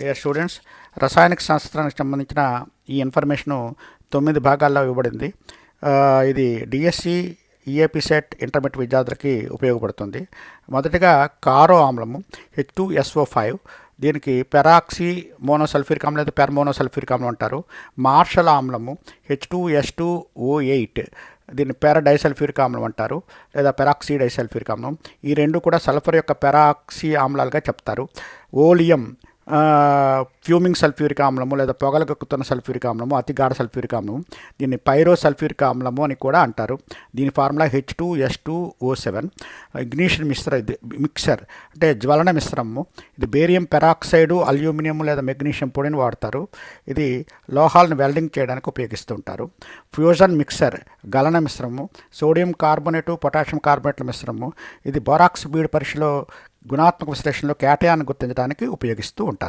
Dear students రసాయనిక శాస్త్రానికి సంబంధించిన ఈ ఇన్ఫర్మేషను తొమ్మిది భాగాల్లో ఇవ్వబడింది. ఇది డిఎస్సి ఈఏపి సెట్ ఇంటర్మీడియట్ విద్యార్థులకి ఉపయోగపడుతుంది. మొదటిగా కారో ఆమ్లము హెచ్ టూ ఎస్ఓ ఫైవ్ దీనికి పెరాక్సీ మోనోసల్ఫ్యూరిక్ ఆమ్లం లేదా పెర్మోనోసల్ఫ్యూరిక్ ఆమ్లం అంటారు. Marshall ఆమ్లము H two S two O eight దీన్ని పెరడైసల్ఫ్యూరిక్ ఆమ్లం అంటారు లేదా పెరాక్సీ డైసల్ఫ్యూరిక్ ఆమ్లం. ఈ రెండు కూడా సల్ఫర్ యొక్క పెరాక్సీ ఆమ్లాలుగా చెప్తారు. ఓలియం ఫ్యూమింగ్ సల్ఫ్యూరిక్ ఆమ్లము లేదా పొగలగక్కుతున్న సల్ఫ్యూరిక్ ఆమ్లము అతి గాఢ సల్ఫ్యూరిక్ ఆమ్లము. దీన్ని పైరో సల్ఫ్యూరిక్ ఆమ్లము అని కూడా అంటారు. దీని formula H two S two O seven. Ignition మిశ్ర ఇది మిక్సర్ అంటే జ్వలన మిశ్రమము. ఇది బేరియం పెరాక్సైడు అల్యూమినియం లేదా మెగ్నీషియం పొడిని వాడతారు. ఇది లోహాలను వెల్డింగ్ చేయడానికి ఉపయోగిస్తుంటారు. ఫ్యూజన్ మిక్సర్ గలన మిశ్రమము. సోడియం కార్బోనేటు పొటాషియం కార్బోనేట్ల మిశ్రమము. ఇది బొరాక్స్ బీడ్ పరీక్షలో గుణాత్మక విశ్లేషణలో కేటయాన్ని గుర్తించడానికి ఉపయోగిస్తూ ఉంటారు.